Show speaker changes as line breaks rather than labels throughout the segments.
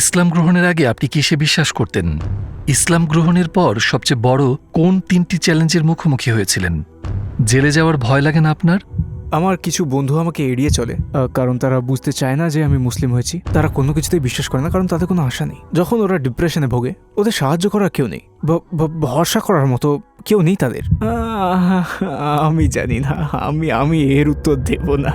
ইসলাম গ্রহণের আগে আপনি কিসে বিশ্বাস করতেন? ইসলাম গ্রহণের পর সবচেয়ে বড় কোন তিনটি চ্যালেঞ্জের মুখোমুখি হয়েছিলেন? জেলে যাওয়ার ভয় লাগে না আপনার?
আমার কিছু বন্ধু আমাকে এড়িয়ে চলে কারণ তারা বুঝতে চায় না যে আমি মুসলিম হয়েছি। তারা কোনো কিছুতেই বিশ্বাস করে না, কারণ তাদের কোনো আশা নেই। যখন ওরা ডিপ্রেশনে ভোগে, ওদের সাহায্য করার কেউ নেই। ভরসা করার মতো কেউ নেই তাদের। আমি জানি না, আমি আমি এর উত্তর দেব না।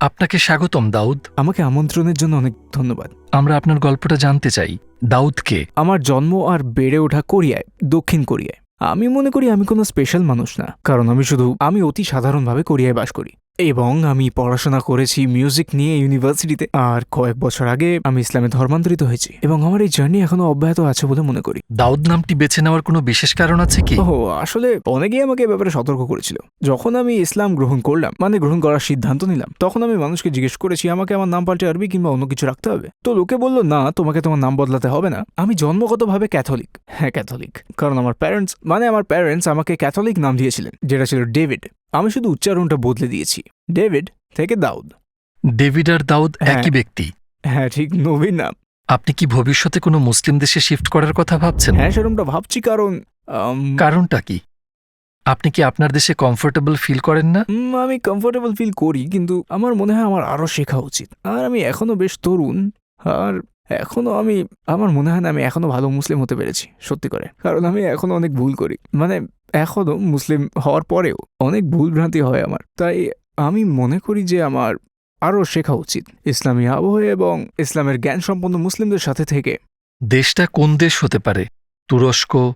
আপনাকে স্বাগতম দাউদ।
আমাকে আমন্ত্রণের জন্য অনেক ধন্যবাদ।
আমরা আপনার গল্পটা জানতে চাই। দাউদকে।
আমার জন্ম আর বেড়ে ওঠা কোরিয়ায় দক্ষিণ কোরিয়ায়। আমি মনে করি আমি কোনো স্পেশাল মানুষ না। কারণ আমি শুধু আমি অতি সাধারণভাবে কোরিয়ায় বাস করি। এবং আমি পড়াশোনা করেছি মিউজিক নিয়ে ইউনিভার্সিটিতে আর কয়েক বছর আগে আমি ইসলামে ধর্মান্তরিত হয়েছি এবং আমার এই জার্নি এখনও অব্যাহত আছে বলে মনে করি।
দাউদ নামটি বেছে নেওয়ার কোনো বিশেষ কারণ আছে কি?
ও আসলে অনেকেই আমাকে ব্যাপারে সতর্ক করেছিল। যখন আমি ইসলাম গ্রহণ করলাম মানে গ্রহণ করার সিদ্ধান্ত নিলাম তখন আমি মানুষকে জিজ্ঞেস করেছি আমাকে আমার নাম পাল্টে আরবি কিংবা অন্য কিছু রাখতে হবে? তো লোকে বলল না তোমাকে তোমার নাম বদলাতে হবে না। আমি জন্মগতভাবে ক্যাথলিক। হ্যাঁ ক্যাথলিক। কারণ আমার প্যারেন্টস মানে আমার প্যারেন্টস আমাকে ক্যাথলিক নাম দিয়েছিলেন যেটা ছিল ডেভিড। আমি শুধু উচ্চারণটা বদলে দিয়েছি। ডেভিড থেকে দাউদ।
ডেভিড আর দাউদ
হ্যাঁ।
একই ব্যক্তি।
হ্যাঁ ঠিক নবীন নাম।
আপনি কি ভবিষ্যতে কোনো মুসলিম দেশে শিফট করার কথা ভাবছেন?
হ্যাঁ সেরকমটা ভাবছি কারণ আম,
কারণটা কি? আপনি কি আপনার দেশে কমফোর্টেবল ফিল করেন না?
উম, আমি কমফোর্টেবল ফিল করি কিন্তু আমার মনে হয় আমার আরও শেখা উচিত। আর আমি এখনও বেশ তরুণ আর এখনও আমি আমার মনে হয় না আমি এখনও ভালো মুসলিম হতে পেরেছি সত্যি করে। কারণ আমি এখনও অনেক ভুল করি। মানে এখনও মুসলিম হওয়ার পরেও অনেক ভুল ভ্রান্তি হয় আমার। তাই আমি মনে করি যে আমার আরও শেখা উচিত ইসলামী আবহে এবং ইসলামের জ্ঞান সম্পন্ন মুসলিমদের সাথে থেকে।
দেশটা কোন দেশ হতে পারে? তুরস্ক,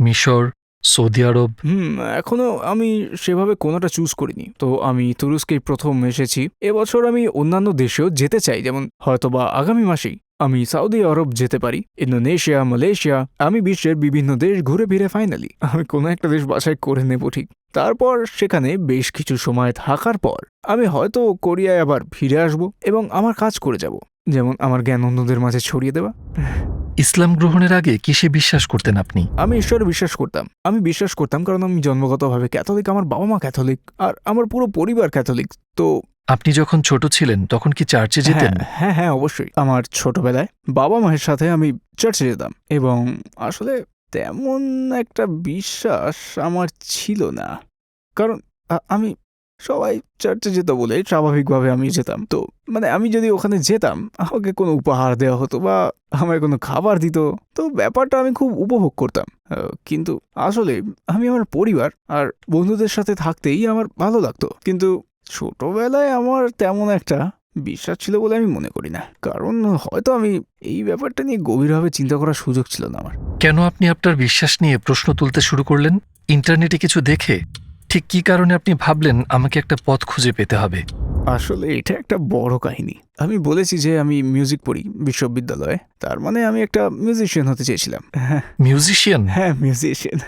মিশর সৌদি আরব?
হুম, এখনও আমি সেভাবে কোনোটা চুজ করিনি। তো আমি তুরস্কেই প্রথম এসেছি। এবছর আমি অন্যান্য দেশেও যেতে চাই, যেমন হয়তোবা আগামী মাসেই আমি সৌদি আরব যেতে পারি, ইন্দোনেশিয়া, মালয়েশিয়া, আমি বিশ্বের বিভিন্ন দেশ ঘুরে ফিরে ফাইনালি আমি কোনো একটা দেশ বাছাই করে নেব ঠিক। তারপর সেখানে বেশ কিছু সময় থাকার পর আমি হয়তো কোরিয়ায় আবার ফিরে আসব এবং আমার কাজ করে যাব। যেমন আমার জ্ঞান অন্যদের মাঝে ছড়িয়ে দেওয়া।
ইসলাম গ্রহণের আগে কিসে বিশ্বাস করতেন আপনি?
আমি ঈশ্বরে বিশ্বাস করতাম। আমি বিশ্বাস করতাম কারণ আমি জন্মগতভাবে ক্যাথলিক আমার বাবা মা ক্যাথলিক আর আমার পুরো পরিবার ক্যাথলিক। তো
আপনি যখন ছোট ছিলেন তখন কি চার্চে যেতেন?
হ্যাঁ হ্যাঁ হ্যাঁ অবশ্যই। আমার ছোটবেলায় বাবা মায়ের সাথে আমি চার্চে যেতাম এবং আসলে তেমন একটা বিশ্বাস আমার ছিল না। কারণ আ- আমি সবাই চার্চে যেত বলে স্বাভাবিকভাবে আমি যেতাম। তো মানে আমি যদি ওখানে যেতাম, আমাকে কোনো উপহার দেওয়া হতো বা আমায় কোনো খাবার দিত, তো ব্যাপারটা আমি খুব উপভোগ করতাম। কিন্তু আসলে আমি আমার পরিবার আর বন্ধুদের সাথে থাকতেই আমার ভালো লাগতো। কিন্তু ছোটবেলায় আমার তেমন একটা বিশ্বাস ছিল বলে আমি মনে করি না। কারণ হয়তো আমি এই ব্যাপারটা নিয়ে গভীরভাবে চিন্তা করার সুযোগ ছিল না আমার।
কেন আপনি আপনার বিশ্বাস নিয়ে প্রশ্ন তুলতে শুরু করলেন? ইন্টারনেটে কিছু দেখে ঠিক কি কারণে আপনি ভাবলেন আমাকে একটা পথ খুঁজে পেতে হবে?
আসলে এটা একটা বড় কাহিনী। আমি বলেছি যে আমি মিউজিক পড়ি বিশ্ববিদ্যালয়ে। তার মানে আমি একটা মিউজিশিয়ান হতে চেয়েছিলাম। হ্যাঁ।
মিউজিশিয়ান?
হ্যাঁ মিউজিশিয়ান।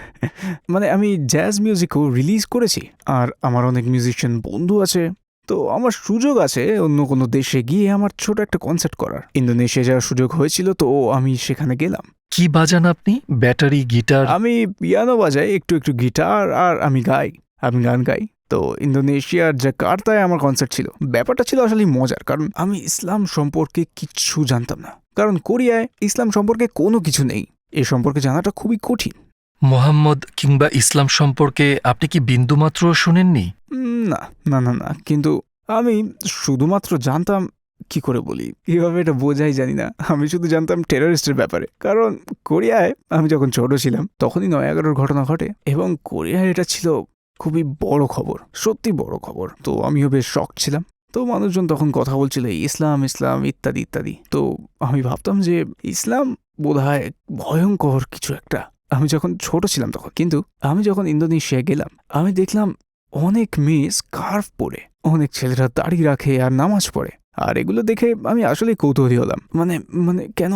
মানে আমি জ্যাজ মিউজিকও রিলিজ করেছি। আর আমার অনেক মিউজিশিয়ান বন্ধু আছে। তো আমার সুযোগ আছে অন্য কোনো দেশে গিয়ে আমার ছোট একটা কনসার্ট করার। ইন্দোনেশিয়া যাওয়ার সুযোগ হয়েছিল তো আমি সেখানে গেলাম।
কি বাজান আপনি? Battery guitar?
আমি পিয়ানো বাজাই একটু একটু গিটার আর আমি গাই। আমি গান গাই। তো ইন্দোনেশিয়ার জাকার্তায় আমার কনসার্ট ছিল। ব্যাপারটা ছিল আসলে মজার কারণ আমি ইসলাম সম্পর্কে কিচ্ছু জানতাম না। কারণ কোরিয়ায় ইসলাম সম্পর্কে কোনো কিছু নেই। এ সম্পর্কে জানাটা খুবই কঠিন।
মোহাম্মদ কিংবা ইসলাম সম্পর্কে আপনি কি বিন্দুমাত্র শুনেননি?
না না না না। কিন্তু আমি শুধুমাত্র জানতাম কি করে বলি। কীভাবে এটা বোঝাই জানি না। আমি শুধু জানতাম টেররিস্টের ব্যাপারে। কারণ কোরিয়ায় আমি যখন ছোট ছিলাম তখনই নয় এগারোর ঘটনা ঘটে। এবং কোরিয়ায় এটা ছিল খুবই বড় খবর, সত্যি বড় খবর। তো আমিও বেশ শখ ছিলাম। তো মানুষজন তখন কথা বলছিল ইসলাম ইসলাম, ইত্যাদি ইত্যাদি। তো আমি ভাবতাম যে, ইসলাম বোধহয় ভয়ঙ্কর কিছু একটা। আমি যখন ছোট ছিলাম তখন, কিন্তু আমি যখন ইন্দোনেশিয়া গেলাম, আমি দেখলাম অনেক মেয়ে স্কার্ফ পরে, অনেক ছেলেরা দাড়ি রাখে আর নামাজ পড়ে। আর এগুলো দেখে আমি আসলে কৌতূহলী হলাম। মানে মানে কেন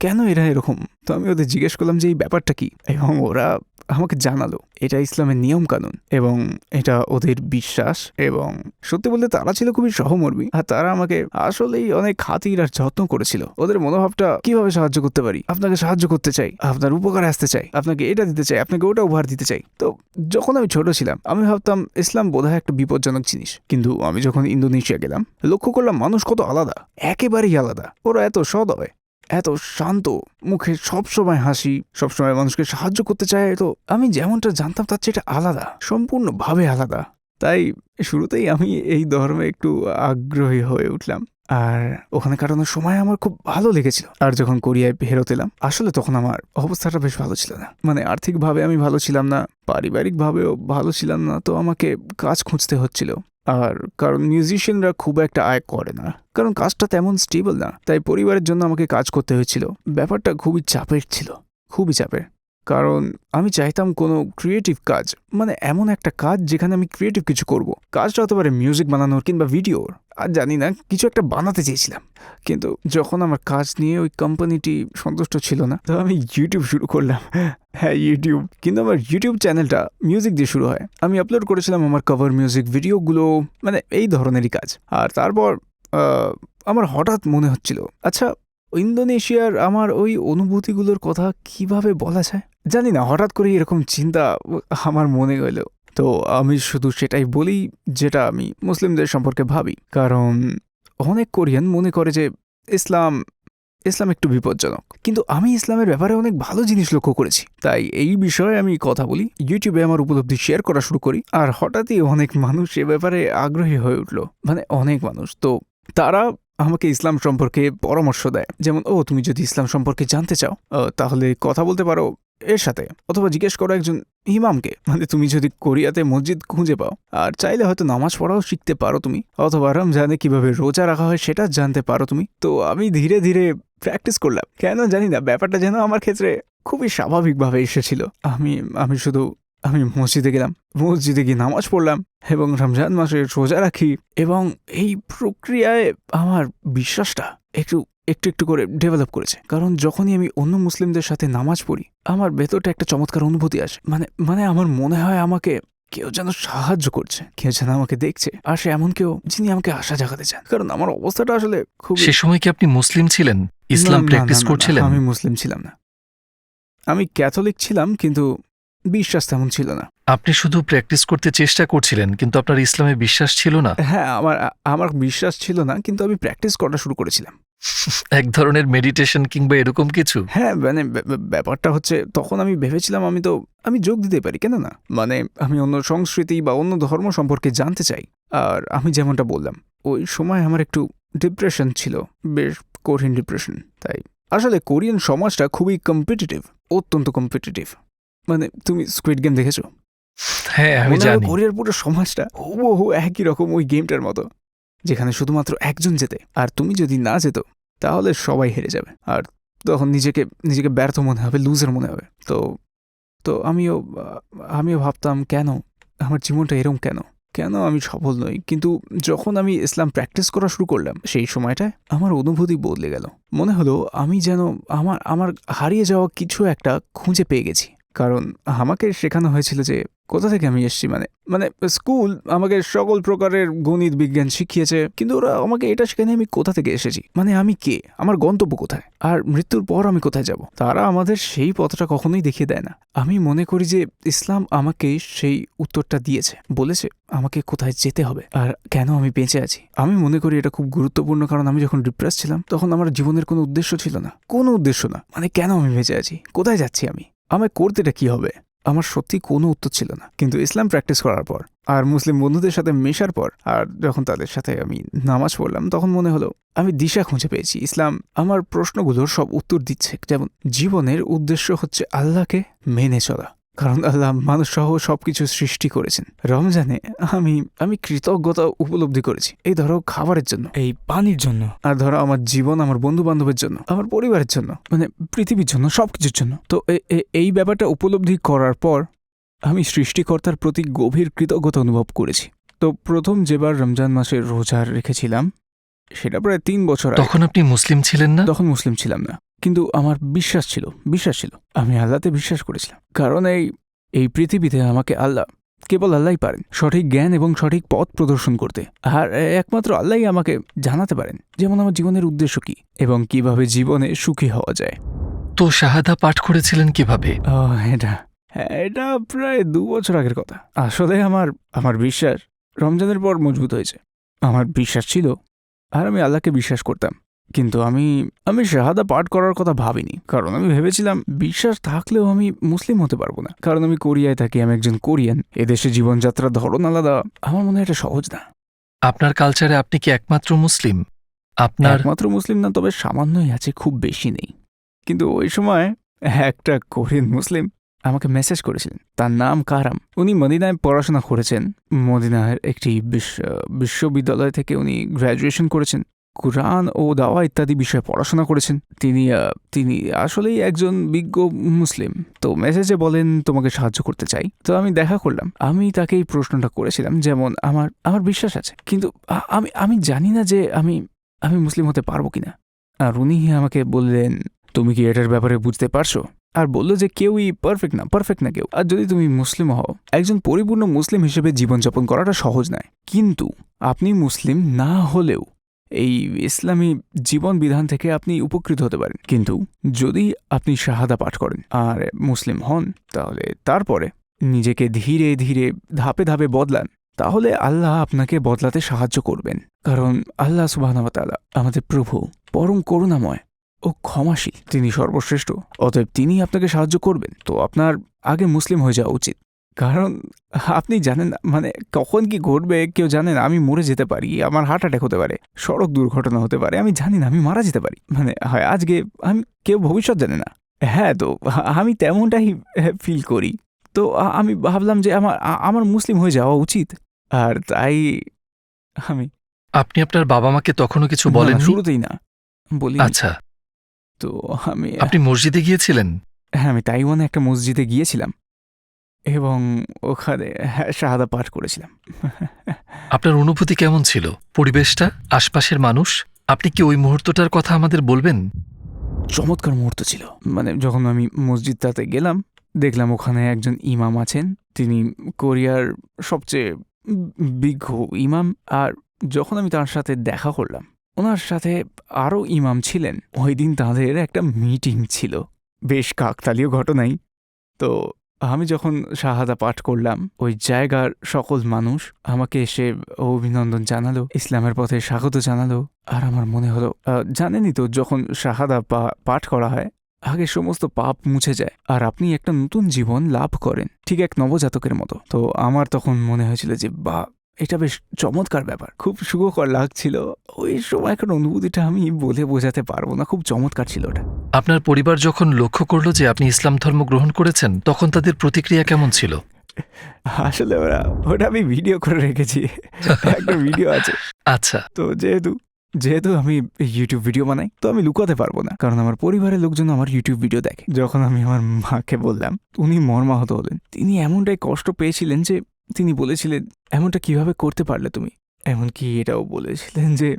কেন এরা এরকম? তো আমি ওদের জিজ্ঞেস করলাম যে এই ব্যাপারটা কি? এবং ওরা আমাকে জানালো, এটা ইসলামের নিয়ম কানুন এবং এটা ওদের বিশ্বাস এবং সত্যি বলতে তারা ছিল খুবই সহমর্মী আর তারা আমাকে আসলেই অনেক খাতির আর যত্ন করেছিল। ওদের মনোভাবটা কীভাবে সাহায্য করতে পারি? আপনাকে সাহায্য করতে চাই, আপনার উপকারে আসতে চাই, আপনাকে এটা দিতে চাই, আপনাকে ওটা উপহার দিতে চাই। তো যখন আমি ছোট ছিলাম, আমি ভাবতাম ইসলাম বোধহয় একটা বিপজ্জনক জিনিস। কিন্তু আমি যখন ইন্দোনেশিয়া গেলাম, লক্ষ্য করলাম মানুষ কত আলাদা, একেবারেই আলাদা। ওরা এত সদয় এত শান্ত, মুখে সবসময় হাসি, সবসময় মানুষকে সাহায্য করতে চায়, তো আমি যেমনটা জানতাম তার চেয়ে এটা আলাদা, সম্পূর্ণভাবে আলাদা। তাই শুরুতেই আমি এই ধর্মে একটু আগ্রহী হয়ে উঠলাম। আর ওখানে কাটানোর সময় আমার খুব ভালো লেগেছিল। আর যখন কোরিয়ায় ফেরত এলাম, আসলে তখন আমার অবস্থাটা বেশ ভালো ছিল না। মানে আর্থিকভাবে আমি ভালো ছিলাম না, পারিবারিকভাবেও ভালো ছিলাম না, তো আমাকে কাজ খুঁজতে হচ্ছিল। আর কারণ মিউজিশিয়ানরা খুব একটা আয় করে না। কারণ কাজটা তেমন স্টেবল না, তাই পরিবারের জন্য আমাকে কাজ করতে হয়েছিল। ব্যাপারটা খুবই চাপের ছিল, খুবই চাপের। কারণ আমি চাইতাম কোনো ক্রিয়েটিভ কাজ মানে এমন একটা কাজ যেখানে আমি ক্রিয়েটিভ কিছু করব। কাজটা হতে পারে মিউজিক বানানোর কিংবা ভিডিওর আর জানি না, কিছু একটা বানাতে চেয়েছিলাম। কিন্তু যখন আমার কাজ নিয়ে ওই কোম্পানিটি সন্তুষ্ট ছিল না তো আমি ইউটিউব শুরু করলাম। হ্যাঁ ইউটিউব কিন্তু আমার ইউটিউব চ্যানেলটা মিউজিক দিয়ে শুরু হয়। আমি আপলোড করেছিলাম আমার কভার মিউজিক ভিডিওগুলো মানে এই ধরনেরই কাজ। আর তারপর আমার হঠাৎ মনে হচ্ছিল আচ্ছা ইন্দোনেশিয়ার আমার ওই অনুভূতিগুলোর কথা কীভাবে বলা যায়? জানি না, হঠাৎ করে এরকম চিন্তা আমার মনে গেল তো আমি শুধু সেটাই বলি যেটা আমি মুসলিমদের সম্পর্কে ভাবি। কারণ অনেক কোরিয়ান মনে করে যে ইসলাম ইসলাম একটু বিপজ্জনক। কিন্তু আমি ইসলামের ব্যাপারে অনেক ভালো জিনিস লক্ষ্য করেছি। তাই এই বিষয়ে আমি কথা বলি। ইউটিউবে আমার উপলব্ধি শেয়ার করা শুরু করি। আর হঠাৎই অনেক মানুষ এ ব্যাপারে আগ্রহী হয়ে উঠল। মানে অনেক মানুষ। তো তারা আমাকে ইসলাম সম্পর্কে পরামর্শ দেয়। যেমন, ও, তুমি যদি ইসলাম সম্পর্কে জানতে চাও তাহলে কথা বলতে পারো। এর সাথে, অথবা জিজ্ঞেস করো একজন ইমামকে মানে তুমি যদি কোরিয়াতে মসজিদ খুঁজে পাও, আর চাইলে হয়তো নামাজ পড়াও শিখতে পারো তুমি, অথবা রমজানে কীভাবে রোজা রাখা হয় সেটা জানতে পারো তুমি। তো আমি ধীরে ধীরে প্র্যাকটিস করলাম। কেন জানি না, ব্যাপারটা যেন আমার ক্ষেত্রে খুবই স্বাভাবিকভাবে এসেছিল। আমি আমি শুধু, আমি মসজিদে গেলাম, মসজিদে গিয়ে নামাজ পড়লাম এবং রমজান মাসে রোজা রাখি এবং এই প্রক্রিয়ায় আমার বিশ্বাসটা একটু একটু একটু করে ডেভেলপ করেছে। কারণ যখনই আমি অন্য মুসলিমদের সাথে নামাজ পড়ি আমার ভেতরটা একটা চমৎকার অনুভূতি আসে। মানে মানে আমার মনে হয় আমাকে কেউ যেন সাহায্য করছে কেউ যেন আমাকে দেখছে আর সে এমন কেউ যিনি আমাকে আশা জাগাতে চান। কারণ আমার অবস্থাটা আসলে খুব
সে সময় কি আপনি মুসলিম ছিলেন? ইসলাম প্র্যাকটিস করছিলেন?
আমি মুসলিম ছিলাম না। আমি ক্যাথলিক ছিলাম কিন্তু বিশ্বাস তেমন ছিল না।
আপনি শুধু প্র্যাকটিস করতে চেষ্টা করছিলেন কিন্তু আপনার ইসলামে বিশ্বাস ছিল না?
হ্যাঁ আমার আমার বিশ্বাস ছিল না কিন্তু আমি প্র্যাকটিস করা শুরু করেছিলাম।
এক ধরনের মেডিটেশন কিংবা এরকম কিছু?
হ্যাঁ মানে ব্য- ব্য- ব্যাপারটা হচ্ছে তখন আমি ভেবেছিলাম আমি তো আমি যোগ দিতে পারি কেন না? মানে আমি অন্য সংস্কৃতি বা অন্য ধর্ম সম্পর্কে জানতে চাই। আর আমি যেমনটা বললাম ওই সময় আমার একটু ডিপ্রেশন ছিল বেশ কঠিন ডিপ্রেশন তাই। আসলে কোরিয়ান সমাজটা খুবই কম্পিটিটিভ অত্যন্ত কম্পিটিটিভ মানে তুমি স্কুইড গেম দেখেছ?
হ্যাঁ আমি জানি।
কোরিয়ার পুরো সমাজটা হুবহু একই রকম ওই গেমটার মতো। যেখানে শুধুমাত্র একজন যেতে, আর তুমি যদি না যেত, তাহলে সবাই হেরে যাবে। আর তখন নিজেকে নিজেকে ব্যর্থ মনে হবে লুজার মনে হবে। তো তো আমিও আমিও ভাবতাম, কেন? আমার জীবনটা এরম কেন? কেন আমি সফল নই? কিন্তু যখন আমি ইসলাম প্র্যাকটিস করা শুরু করলাম, সেই সময়টায় আমার অনুভূতি বদলে গেল। মনে হলো, আমি যেন আমার আমার হারিয়ে যাওয়া কিছু একটা খুঁজে পেয়ে গেছি। কারণ আমাকে শেখানো হয়েছিল যে কোথা থেকে আমি এসেছি মানে মানে স্কুল আমাকে সকল প্রকারের গণিত বিজ্ঞান শিখিয়েছে, কিন্তু ওরা আমাকে এটা শেখায়নি আমি কোথা থেকে এসেছি মানে আমি কে, আমার গন্তব্য কোথায়, আর মৃত্যুর পর আমি কোথায় যাব। তারা আমাদের সেই পথটা কখনোই দেখিয়ে দেয় না। আমি মনে করি যে ইসলাম আমাকে সেই উত্তরটা দিয়েছে, বলেছে আমাকে কোথায় যেতে হবে আর কেন আমি বেঁচে আছি। আমি মনে করি এটা খুব গুরুত্বপূর্ণ কারণ আমি যখন ডিপ্রেস ছিলাম, তখন আমার জীবনের কোনো উদ্দেশ্য ছিল না, কোনো উদ্দেশ্য না মানে কেন আমি বেঁচে আছি, কোথায় যাচ্ছি আমি? আমায় করতেটা কি হবে? আমার সত্যি কোনো উত্তর ছিল না। কিন্তু ইসলাম প্র্যাকটিস করার পর আর মুসলিম বন্ধুদের সাথে মেশার পর আর যখন তাদের সাথে আমি নামাজ পড়লাম, তখন মনে হলো আমি দিশা খুঁজে পেয়েছি। ইসলাম আমার প্রশ্নগুলোর সব উত্তর দিচ্ছে। যেমন, জীবনের উদ্দেশ্য হচ্ছে আল্লাহকে মেনে চলা। কারণ আল্লাহ মানুষ সহ সব কিছু সৃষ্টি করেছেন। রমজানে আমি আমি কৃতজ্ঞতা উপলব্ধি করেছি। এই ধরো খাবারের জন্য।
এই পানির জন্য।
আর ধরো আমার জীবন আমার বন্ধু বান্ধবের জন্য আমার পরিবারের জন্য মানে পৃথিবীর জন্য সব কিছুর জন্য। তো এই ব্যাপারটা উপলব্ধি করার পর আমি সৃষ্টিকর্তার প্রতি গভীর কৃতজ্ঞতা অনুভব করেছি। তো প্রথম যেবার রমজান মাসে রোজা রেখেছিলাম সেটা প্রায় তিন বছর।
তখন আপনি মুসলিম ছিলেন না?
তখন মুসলিম ছিলাম না। কিন্তু আমার বিশ্বাস ছিল বিশ্বাস ছিল। আমি আল্লাহতে বিশ্বাস করেছিলাম। কারণ এই এই পৃথিবীতে আমাকে আল্লাহ কেবল আল্লাহই পারেন সঠিক জ্ঞান এবং সঠিক পথ প্রদর্শন করতে। আর একমাত্র আল্লাহই আমাকে জানাতে পারেন যেমন আমার জীবনের উদ্দেশ্য কি এবং কীভাবে জীবনে সুখী হওয়া যায়।
তো শাহাদা পাঠ করেছিলেন কীভাবে?
ও এটা হ্যাঁ, এটা প্রায় দু বছর আগের কথা। আসলে আমার আমার বিশ্বাস রমজানের পর মজবুত হয়েছে। আমার বিশ্বাস ছিল আর আমি আল্লাহকে বিশ্বাস করতাম। কিন্তু আমি আমি শাহাদা পাঠ করার কথা ভাবিনি। কারণ আমি ভেবেছিলাম বিশ্বাস থাকলেও আমি মুসলিম হতে পারব না। কারণ আমি কোরিয়ায় থাকি আমি একজন কোরিয়ান। এদেশে জীবনযাত্রার ধরন আলাদা। আমার মনে হয় এটা সহজ না।
আপনার কালচারে আপনি কি একমাত্র মুসলিম? আপনার
একমাত্র মুসলিম না তবে সামান্যই আছে খুব বেশি নেই। কিন্তু ওই সময় একটা কোরিয়ান মুসলিম আমাকে মেসেজ করেছিলেন। তার নাম কারাম। উনি মদিনায় পড়াশোনা করেছেন। মদিনার একটি বিশ্ব বিশ্ববিদ্যালয় থেকে উনি গ্র্যাজুয়েশন করেছেন। কোরআন ও দাওয়া ইত্যাদি বিষয়ে পড়াশোনা করেছেন। তিনি তিনি আসলেই একজন বিজ্ঞ মুসলিম। তো মেসেজে বলেন, তোমাকে সাহায্য করতে চাই। তো আমি দেখা করলাম। আমি তাকে এই প্রশ্নটা করেছিলাম, যেমন, আমার আমার বিশ্বাস আছে, কিন্তু আমি আমি জানি না যে আমি আমি মুসলিম হতে পারব কিনা। আর উনি আমাকে বললেন, তুমি কি এটার ব্যাপারে বুঝতে পারছ? আর বলল যে, কেউই পারফেক্ট না পারফেক্ট না কেউ। আর যদি তুমি মুসলিম হও, একজন পরিপূর্ণ মুসলিম হিসেবে জীবনযাপন করাটা সহজ নয়। কিন্তু আপনি মুসলিম না হলেও এই ইসলামী জীবন বিধান থেকে আপনি উপকৃত হতে পারেন। কিন্তু যদি আপনি শাহাদা পাঠ করেন আর মুসলিম হন, তাহলে তারপরে নিজেকে ধীরে ধীরে ধাপে ধাপে বদলান, তাহলে আল্লাহ আপনাকে বদলাতে সাহায্য করবেন। কারণ আল্লাহ সুবাহতালা আমাদের প্রভু পরম করুণাময় ও ক্ষমাশীল। তিনি সর্বশ্রেষ্ঠ, অতএব তিনি আপনাকে সাহায্য করবেন। তো আপনার আগে মুসলিম হয়ে যাওয়া উচিত। কারণ আপনি জানেন মানে কখন কি ঘটবে কেউ জানে না আমি মরে যেতে পারি আমার হার্ট অ্যাটাক হতে পারে সড়ক দুর্ঘটনা হতে পারে আমি জানি না আমি মারা যেতে পারি। মানে হয় আজকে আমি কেউ ভবিষ্যৎ জানে না। হ্যাঁ তো আমি তেমনটাই ফিল করি। তো আমি ভাবলাম যে আমার আমার মুসলিম হয়ে যাওয়া উচিত। আর তাই আমি
আপনি আপনার বাবা মাকে তখনও কিছু বলেন
শুরুতেই না বলি
আচ্ছা।
তো আমি
আপনি মসজিদে গিয়েছিলেন?
হ্যাঁ আমি তাইওয়ানে একটা মসজিদে গিয়েছিলাম। এবং ওখানে হ্যাঁ, শাহাদা পাঠ করেছিলাম।
আপনার অনুভূতি কেমন ছিল? পরিবেশটা? আশপাশের মানুষ? আপনি কি ওই মুহূর্তটার কথা আমাদের বলবেন?
চমৎকার মুহূর্ত ছিল। মানে যখন আমি মসজিদটাতে গেলাম দেখলাম ওখানে একজন ইমাম আছেন। তিনি কোরিয়ার সবচেয়ে বিজ্ঞ ইমাম। আর যখন আমি তার সাথে দেখা করলাম ওনার সাথে আরও ইমাম ছিলেন। ওই দিন তাদের একটা মিটিং ছিল। বেশ কাকতালীয় ঘটনাই। তো আমি যখন শাহাদা পাঠ করলাম, ওই জায়গার সকল মানুষ আমাকে এসে অভিনন্দন জানালো, ইসলামের পথে স্বাগত জানালো, আর আমার মনে হলো জানেনি জানেনই তো যখন শাহাদা পাঠ করা হয়, আগে সমস্ত পাপ মুছে যায়, আর আপনি একটা নতুন জীবন লাভ করেন, ঠিক এক নবজাতকের মতো। তো আমার তখন মনে হয়েছিল যে বা এটা বেশ চমৎকার ব্যাপার। খুব সুখকর লাগছিল। ওই সময় সময়কার অনুভূতিটা আমি বলে বোঝাতে পারব না। খুব চমৎকার ছিল ওটা।
আপনার পরিবার যখন লক্ষ্য করল যে আপনি ইসলাম ধর্ম গ্রহণ করেছেন তখন তাদের প্রতিক্রিয়া কেমন ছিল?
আসলে ওরা ওটা আমি ভিডিও করে রেখেছি। একটা ভিডিও আছে।
আচ্ছা।
তো যেহেতু যেহেতু আমি ইউটিউব ভিডিও বানাই তো আমি লুকাতে পারব না। কারণ আমার পরিবারের লোকজন আমার ইউটিউব ভিডিও দেখে। যখন আমি আমার মাকে বললাম উনি মর্মাহত হলেন। তিনি এমনটাই কষ্ট পেয়েছিলেন যে তিনি বলেছিলেন এমনটা কীভাবে করতে পারলে তুমি? এমনকি এটাও বলেছিলেন যে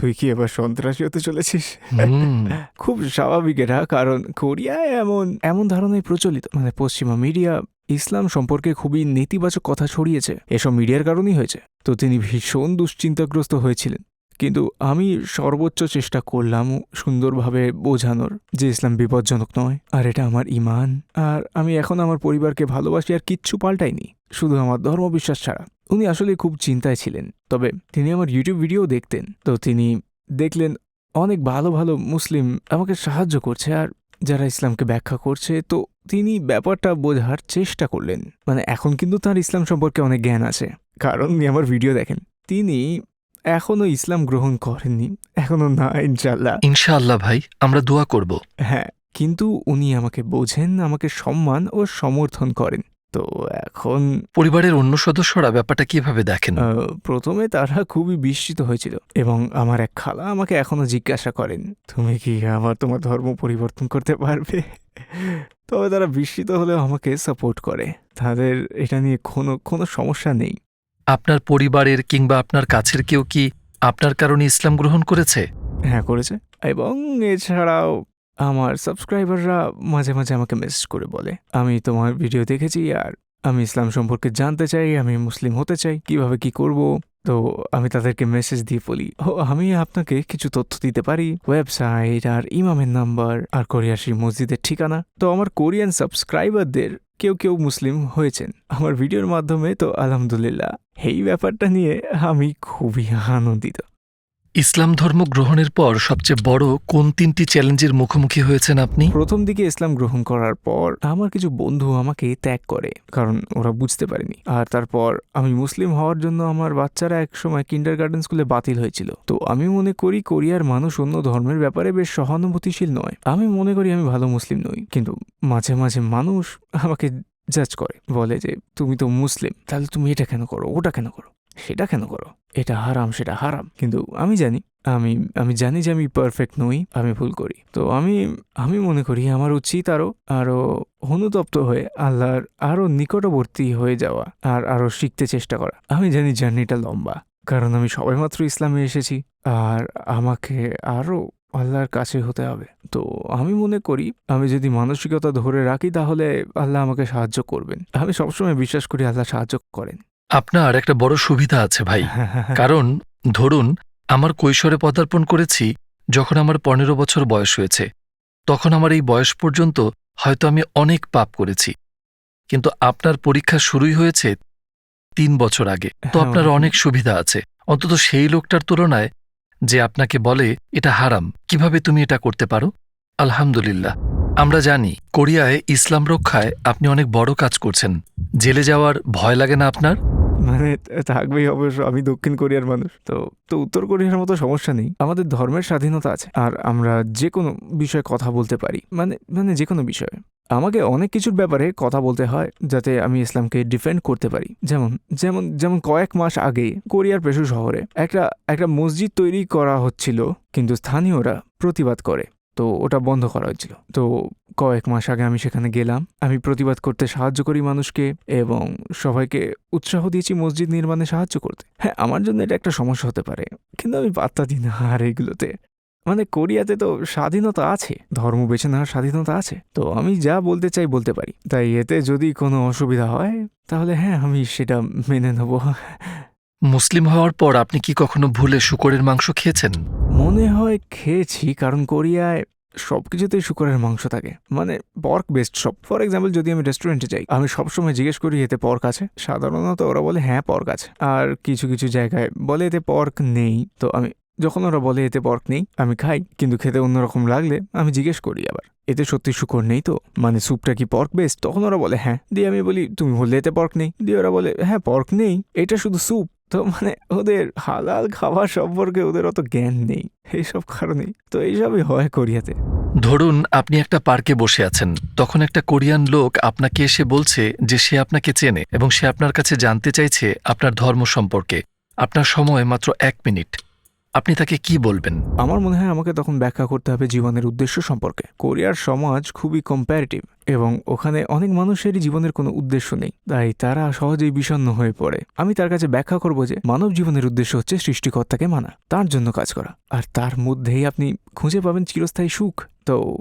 তুই কি এবার সন্ত্রাসী হতে চলেছিস? খুব স্বাভাবিক এটা কারণ কোরিয়ায় এমন এমন ধারণাই প্রচলিত। মানে পশ্চিমা মিডিয়া ইসলাম সম্পর্কে খুবই নেতিবাচক কথা ছড়িয়েছে। এসব মিডিয়ার কারণেই হয়েছে। তো তিনি ভীষণ দুশ্চিন্তাগ্রস্ত হয়েছিলেন। কিন্তু আমি সর্বোচ্চ চেষ্টা করলাম সুন্দরভাবে বোঝানোর যে ইসলাম বিপজ্জনক নয়, আর এটা আমার ইমান। আর আমি এখন আমার পরিবারকে ভালোবাসি আর কিচ্ছু পাল্টাইনি, শুধু আমার ধর্মবিশ্বাস ছাড়া। উনি আসলে খুব চিন্তায় ছিলেন। তবে তিনি আমার ইউটিউব ভিডিও দেখতেন। তো তিনি দেখলেন, অনেক ভালো ভালো মুসলিম আমাকে সাহায্য করছে, আর যারা ইসলামকে ব্যাখ্যা করছে, তো তিনি ব্যাপারটা বোঝার চেষ্টা করলেন। মানে এখন কিন্তু তার ইসলাম সম্পর্কে অনেক জ্ঞান আছে। কারণ উনি আমার ভিডিও দেখেন। তিনি এখনও ইসলাম গ্রহণ করেননি এখনও না ইনশাল্লাহ
ইনশাআল্লাহ ভাই আমরা দোয়া করব।
হ্যাঁ কিন্তু উনি আমাকে বোঝেন আমাকে সম্মান ও সমর্থন করেন। তো এখন
পরিবারের অন্য সদস্যরা ব্যাপারটা কীভাবে দেখেন?
আহ, প্রথমে তারা খুবই বিস্মিত হয়েছিল এবং আমার এক খালা আমাকে এখনও জিজ্ঞাসা করেন তুমি কি আমার তোমার ধর্ম পরিবর্তন করতে পারবে? তবে তারা বিস্মিত হলেও আমাকে সাপোর্ট করে। তাদের এটা নিয়ে কোনো কোনো সমস্যা নেই।
আপনার পরিবারের কিংবা আপনার কাছের কেউ কি আপনার কারণে ইসলাম গ্রহণ করেছে?
হ্যাঁ করেছে। এবং এছাড়াও আমার সাবস্ক্রাইবাররা মাঝে মাঝে আমাকে মেসেজ করে বলে, আমি তোমার ভিডিও দেখেছি আর আমি ইসলাম সম্পর্কে জানতে চাই, আমি মুসলিম হতে চাই, কীভাবে কি করব? তো আমি তাদেরকে মেসেজ দিয়ে বলি, ও, আমি আপনাকে কিছু তথ্য দিতে পারি ওয়েবসাইট আর ইমামের নাম্বার আর কোরিয়াসি মসজিদের ঠিকানা। তো আমার কোরিয়ান সাবস্ক্রাইবারদের কেউ কেউ মুসলিম হয়েছেন। আমার ভিডিওর মাধ্যমে তো আলহামদুলিল্লাহ। এই ব্যাপারটা নিয়ে আমি খুবই আনন্দিত।
ইসলাম ধর্ম গ্রহণের পর সবচেয়ে বড় কোন তিনটি চ্যালেঞ্জের মুখোমুখি হয়েছেন আপনি?
প্রথম দিকে ইসলাম গ্রহণ করার পর আমার কিছু বন্ধু আমাকে ত্যাগ করে, কারণ ওরা বুঝতে পারেনি। আর তারপর আমি মুসলিম হওয়ার জন্য আমার বাচ্চারা একসময় কিন্ডার গার্ডেন স্কুলে বাতিল হয়েছিল। তো আমি মনে করি কোরিয়ার মানুষ অন্য ধর্মের ব্যাপারে বেশ সহানুভূতিশীল নয়। আমি মনে করি আমি ভালো মুসলিম নই, কিন্তু মাঝে মাঝে মানুষ আমাকে জাজ করে, বলে যে, তুমি তো মুসলিম, তাহলে তুমি এটা কেন করো? ওটা কেন করো? সেটা কেন করো? এটা হারাম, সেটা হারাম। কিন্তু আমি জানি, আমি আমি জানি যে আমি পারফেক্ট নই, আমি ভুল করি। তো আমি আমি মনে করি আমার উচিত আরও আরও অনুতপ্ত হয়ে আল্লাহর আরও নিকটবর্তী হয়ে যাওয়া আর আরও শিখতে চেষ্টা করা। আমি জানি জার্নিটা লম্বা, কারণ আমি সবেমাত্র ইসলামে এসেছি আর আমাকে আরও আল্লাহর কাছে হতে হবে। তো আমি মনে করি, আমি যদি মানসিকতা ধরে রাখি তাহলে আল্লাহ আমাকে সাহায্য করবেন। আমি সবসময় বিশ্বাস করি আল্লাহ সাহায্য করেন।
আপনার একটা বড় সুবিধা আছে ভাই। কারণ ধরুন আমার কৈশোরে পদার্পণ করেছি যখন আমার পনেরো বছর বয়স হয়েছে। তখন আমার এই বয়স পর্যন্ত হয়তো আমি অনেক পাপ করেছি। কিন্তু আপনার পরীক্ষা শুরুই হয়েছে তিন বছর আগে। তো
হ্যাঁ,
আপনার অনেক সুবিধা আছে। অন্তত সেই লোকটার তুলনায় যে আপনাকে বলে এটা হারাম। কীভাবে তুমি এটা করতে পারো? আলহামদুলিল্লাহ। আমরা জানি কোরিয়ায় ইসলাম রক্ষায় আপনি অনেক বড় কাজ করছেন। জেলে যাওয়ার ভয় লাগে না আপনার?
মানে থাকবেই অবশ্য, আমি দক্ষিণ কোরিয়ার মানুষ। তো তো উত্তর কোরিয়ার মতো সমস্যা নেই। আমাদের ধর্মের স্বাধীনতা আছে, আর আমরা যে কোনো বিষয়ে কথা বলতে পারি। মানে মানে যে কোনো বিষয়ে। আমাকে অনেক কিছুর ব্যাপারে কথা বলতে হয়, যাতে আমি ইসলামকে ডিফেন্ড করতে পারি। যেমন যেমন যেমন কয়েক মাস আগে কোরিয়ার পেশু শহরে একটা একটা মসজিদ তৈরি করা হচ্ছিল, কিন্তু স্থানীয়রা প্রতিবাদ করে। তো ওটা বন্ধ করা হয়েছিল। তো কয়েক মাস আগে আমি সেখানে গেলাম। আমি প্রতিবাদ করতে সাহায্য করি মানুষকে এবং সবাইকে উৎসাহ দিয়েছি মসজিদ নির্মাণে সাহায্য করতে। হ্যাঁ আমার জন্য এটা একটা সমস্যা হতে পারে, কিন্তু আমি পাত্তা দিই না আর এগুলোতে। মানে কোরিয়াতে তো স্বাধীনতা আছে, ধর্ম বেছে নেওয়ার স্বাধীনতা আছে। তো আমি যা বলতে চাই বলতে পারি। তাই এতে যদি কোনো অসুবিধা হয়, তাহলে হ্যাঁ আমি সেটা মেনে নেব।
মুসলিম হওয়ার পর আপনি কি কখনো ভুলে শুকরের মাংস খেয়েছেন?
মনে হয় খেয়েছি, কারণ কোরিয়ায় সব কিছুতেই শুকরের মাংস থাকে। মানে পর্ক বেস্ট সব। ফর এক্সাম্পল যদি আমি রেস্টুরেন্টে যাই, আমি সবসময় জিজ্ঞেস করি, এতে পর্ক আছে? সাধারণত ওরা বলে হ্যাঁ পর্ক আছে। আর কিছু কিছু জায়গায় বলে, এতে পর্ক নেই। তো আমি, যখন ওরা বলে, এতে পর্ক নেই, আমি খাই। কিন্তু খেতে অন্যরকম লাগলে আমি জিজ্ঞেস করি আবার, এতে সত্যি শুকর নেই তো? মানে স্যুপটা কি পর্ক বেস্ট তখন ওরা বলে হ্যাঁ। দিয়ে আমি বলি, তুমি বললে এতে পর্ক নেই? দিয়ে ওরা বলে হ্যাঁ পর্ক নেই। এটা শুধু স্যুপ তো মানে ওদের হালাল খাবার সম্পর্কে ওদের অত জ্ঞান নেই, এইসব কারণেই। তো এইসবই হয় কোরিয়াতে।
ধরুন, আপনি একটা পার্কে বসে আছেন, তখন একটা কোরিয়ান লোক আপনাকে এসে বলছে যে সে আপনাকে চেনে এবং সে আপনার কাছে জানতে চাইছে আপনার ধর্ম সম্পর্কে। আপনার সময় মাত্র এক মিনিট। আপনি তাকে কি বলবেন?
আমার মনে হয় আমাকে তখন ব্যাখ্যা করতে হবে জীবনের উদ্দেশ্য সম্পর্কে। কোরিয়ার সমাজ খুবই কম্প্যারেটিভ এবং ওখানে অনেক মানুষেরই জীবনের কোনো উদ্দেশ্য নেই, তাই তারা সহজেই বিষণ্ন হয়ে পড়ে। আমি তার কাছে ব্যাখ্যা করব যে, মানব জীবনের উদ্দেশ্য হচ্ছে সৃষ্টিকর্তাকে মানা, তার জন্য কাজ করা। আর তার মধ্যেই আপনি খুঁজে পাবেন চিরস্থায়ী সুখ। তো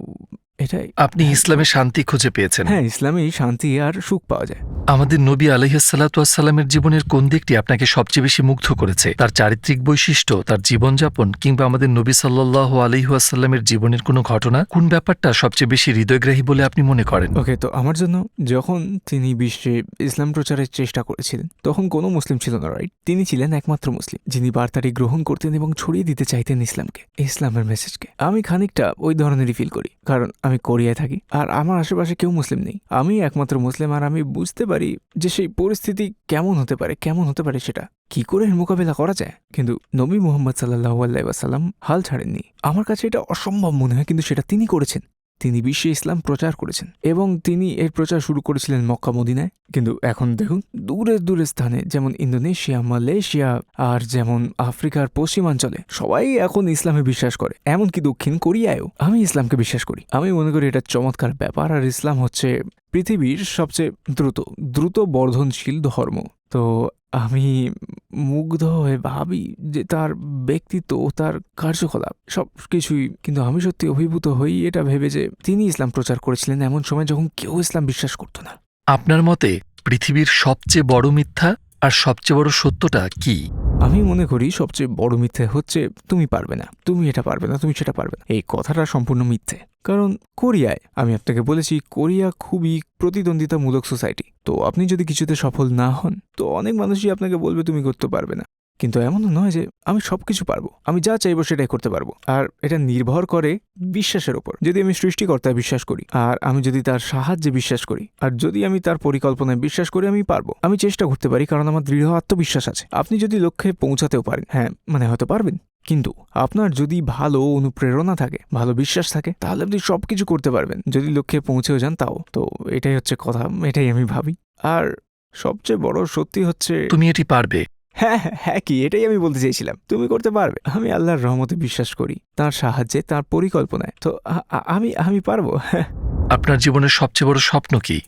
এটাই।
আপনি ইসলামে শান্তি খুঁজে পেয়েছেন।
হ্যাঁ ইসলামেই শান্তি আর সুখ পাওয়া যায়।
আমাদের নবী আলহিসাল্লাতুয়াসাল্লামের জীবনের কোন দিকটি আপনাকে সবচেয়ে বেশি মুগ্ধ করেছে? তার চারিত্রিক বৈশিষ্ট্য তার জীবনযাপন কিংবা আমাদের নবী সাল্লাহ আলহিহাসাল্লামের জীবনের কোনো ঘটনা? কোন ব্যাপারটা সবচেয়ে বেশি হৃদয়গ্রাহী বলে আপনি মনে করেন?
ওকে তো আমার জন্য যখন তিনি বিশ্বে ইসলাম প্রচারের চেষ্টা করেছিলেন তখন কোনো মুসলিম ছিল না রাইট তিনি ছিলেন একমাত্র মুসলিম যিনি বার্তাটি গ্রহণ করতেন এবং ছড়িয়ে দিতে চাইতেন ইসলামকে ইসলামের মেসেজকে আমি খানিকটা ওই ধরনেরই ফিল করি কারণ আমি করিয়ে থাকি। আর আমার আশেপাশে কেউ মুসলিম নেই। আমি একমাত্র মুসলিম আর আমি বুঝতে পারি যে সেই পরিস্থিতি কেমন হতে পারে, কেমন হতে পারে সেটা। কি করে এর মোকাবেলা করা যায়? কিন্তু নবী মোহাম্মদ সাল্লাহ আল্লাহ সাল্লাম হাল ছাড়েননি। আমার কাছে এটা অসম্ভব মনে হয়, কিন্তু সেটা তিনি করেছেন। তিনি বিশ্বে ইসলাম প্রচার করেছেন এবং তিনি এর প্রচার শুরু করেছিলেন মক্কা মদিনায়। কিন্তু এখন দেখুন দূরের দূরের স্থানে যেমন ইন্দোনেশিয়া, মালয়েশিয়া আর যেমন আফ্রিকার পশ্চিমাঞ্চলে সবাই এখন ইসলামে বিশ্বাস করে, এমনকি দক্ষিণ কোরিয়ায়ও আমি ইসলামকে বিশ্বাস করি। আমি মনে করি এটা চমৎকার ব্যাপার, আর ইসলাম হচ্ছে পৃথিবীর সবচেয়ে দ্রুত দ্রুত বর্ধনশীল ধর্ম। তো আমি মুগ্ধ হয়ে ভাবি যে তার ব্যক্তিত্ব ও তার কার্যকলাপ সব কিছুই কিন্তু আমি সত্যি অভিভূত হই এটা ভেবে যে তিনি ইসলাম প্রচার করেছিলেন এমন সময় যখন কেউ ইসলাম বিশ্বাস করত না।
আপনার মতে পৃথিবীর সবচেয়ে বড় মিথ্যা? আর সবচেয়ে বড় সত্যটা কি?
আমি মনে করি সবচেয়ে বড় মিথ্যে হচ্ছে তুমি পারবে না, তুমি এটা পারবে না, তুমি সেটা পারবে না। এই কথাটা সম্পূর্ণ মিথ্যে। কারণ কোরিয়ায়, আমি আপনাকে বলেছি, কোরিয়া খুবই প্রতিদ্বন্দ্বিতামূলক সোসাইটি। তো আপনি যদি কিছুতে সফল না হন, তো অনেক মানুষই আপনাকে বলবে তুমি করতে পারবে না। কিন্তু এমনও নয় যে আমি সব কিছু পারব। আমি যা চাইব সেটাই করতে পারব। আর এটা নির্ভর করে বিশ্বাসের ওপর। যদি আমি সৃষ্টিকর্তায় বিশ্বাস করি, আর আমি যদি তার সাহায্যে বিশ্বাস করি, আর যদি আমি তার পরিকল্পনায় বিশ্বাস করি, আমি পারব। আমি চেষ্টা করতে পারি, কারণ আমার দৃঢ় আত্মবিশ্বাস আছে। আপনি যদি লক্ষ্যে পৌঁছাতেও পারেন হ্যাঁ মানে হয়তো পারবেন। কিন্তু আপনার যদি ভালো অনুপ্রেরণা থাকে, ভালো বিশ্বাস থাকে, তাহলে আপনি সব কিছু করতে পারবেন। যদি লক্ষ্যে পৌঁছেও যান, তাও। তো এটাই হচ্ছে কথা, এটাই আমি ভাবি। আর সবচেয়ে বড় সত্যি হচ্ছে
তুমি এটি পারবে।
হ্যাঁ হ্যাঁ, হ্যাঁ কি এটাই আমি বলতে চাইছিলাম তুমি করতে পারবে। আমি আল্লাহর রহমতে বিশ্বাস করি। তার সাহায্যে তার পরিকল্পনায়। তো আমি আমি পারব? হ্যাঁ।
আপনার জীবনের সবচেয়ে বড় স্বপ্ন কি?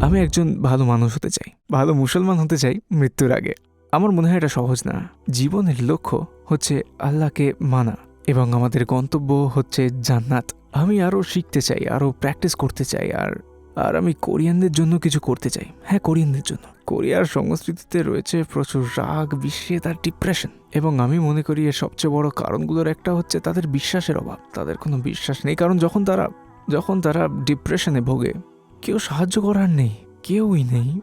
আমি একজন ভালো মানুষ হতে চাই। ভালো মুসলমান হতে চাই মৃত্যুর আগে। আমার মনে হয় এটা সহজ না। জীবনের লক্ষ্য হচ্ছে আল্লাহকে মানা এবং আমাদের গন্তব্য হচ্ছে জান্নাত। আমি আরও শিখতে চাই আরও প্র্যাকটিস করতে চাই আর আর আমি কোরিয়ানদের জন্য কিছু করতে চাই। হ্যাঁ কোরিয়ানদের জন্য। কোরিয়ার সংস্কৃতিতে রয়েছে প্রচুর রাগ বিস্বেদ আর ডিপ্রেশন এবং আমি মনে করি এর সবচেয়ে বড় কারণগুলোর একটা হচ্ছে তাদের বিশ্বাসের অভাব। তাদের কোনো বিশ্বাস নেই। কারণ যখন তারা যখন তারা ডিপ্রেশনে ভোগে, কেউ সাহায্য করার নেই। কেউই নেই।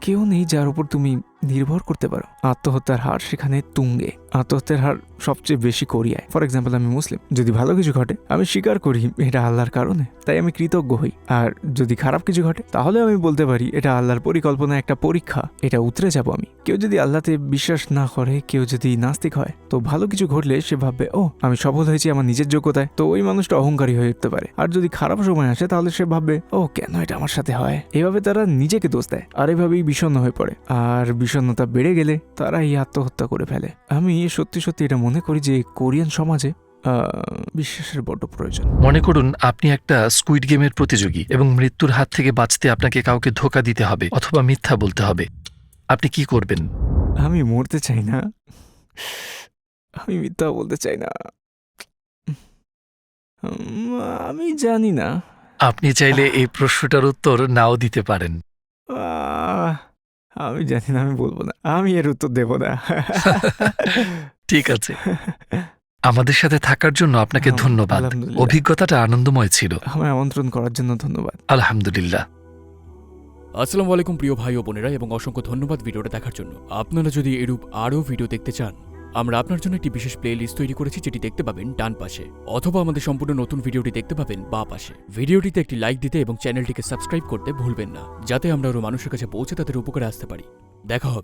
কেউ নেই যার উপর তুমি নির্ভর করতে পারো। আত্মহত্যার হার সেখানে তুঙ্গে। আত্মহত্যার হার সবচেয়ে বেশি কোরিয়ায় ফর এক্সাম্পল আমি মুসলিম। যদি ভালো কিছু ঘটে, আমি স্বীকার করি এটা আল্লাহর কারণে, তাই আমি কৃতজ্ঞ হই। আর যদি খারাপ কিছু ঘটে, তাহলে আমি বলতে পারি এটা আল্লাহর পরিকল্পনা একটা পরীক্ষা, এটা উতরে যাব আমি। কেউ যদি আল্লাহতে বিশ্বাস না করে, কেউ যদি নাস্তিক হয়, তো ভালো কিছু ঘটলে সে ভাববে ও আমি সফল হয়েছি আমার নিজের যোগ্যতায়। তো ওই মানুষটা অহংকারী হয়ে উঠতে পারে। আর যদি খারাপ সময় আসে, তাহলে সে ভাববে ও কেন এটা আমার সাথে হয়? এভাবে তারা নিজেকে দোষ দেয়, আর এভাবেই বিষণ্ণ হয়ে পড়ে। আর বিষণ্ণতা বেড়ে গেলে তারা এই আত্মহত্যা করে ফেলে। আমি সত্যি সত্যি এটা মনে করি যে কোরিয়ান সমাজে বিশ্বাসের বড্ড প্রয়োজন।
মনে করুন আপনি একটা স্কুইড গেমের প্রতিযোগী এবং মৃত্যুর হাত থেকে বাঁচতে আপনাকে কাউকে ধোকা দিতে হবে অথবা মিথ্যা বলতে হবে। আপনি কি করবেন?
আমি মরতে চাই না। আমি মিথ্যা বলতে চাই না। আমি জানি না।
আপনি চাইলে এই প্রশ্নটার উত্তর নাও দিতে পারেন।
আহ, আমি জানি না আমি বলব না। আমি এর উত্তর দেব না।
ঠিক আছে। আমাদের সাথে থাকার জন্য আপনাকে ধন্যবাদ। অভিজ্ঞতাটা আনন্দময় ছিল।
আমার আমন্ত্রণ করার জন্য ধন্যবাদ।
আলহামদুলিল্লাহ।
আসসালামু আলাইকুম প্রিয় ভাই ও বোনেরা এবং অসংখ্য ধন্যবাদ ভিডিওটা দেখার জন্য। আপনারা যদি এরূপ আরও ভিডিও দেখতে চান আমরা আপনার জন্য একটি বিশেষ প্লে লিস্ট তৈরি করেছি যেটি দেখতে পাবেন ডান পাশে, অথবা আমাদের সম্পূর্ণ নতুন ভিডিওটি দেখতে পাবেন বা পাশে। ভিডিওটিতে একটি লাইক দিতে এবং চ্যানেলটিকে সাবস্ক্রাইব করতে ভুলবেন না, যাতে আমরা আরও মানুষের কাছে পৌঁছে তাদের উপকারে আসতে পারি। দেখা হবে।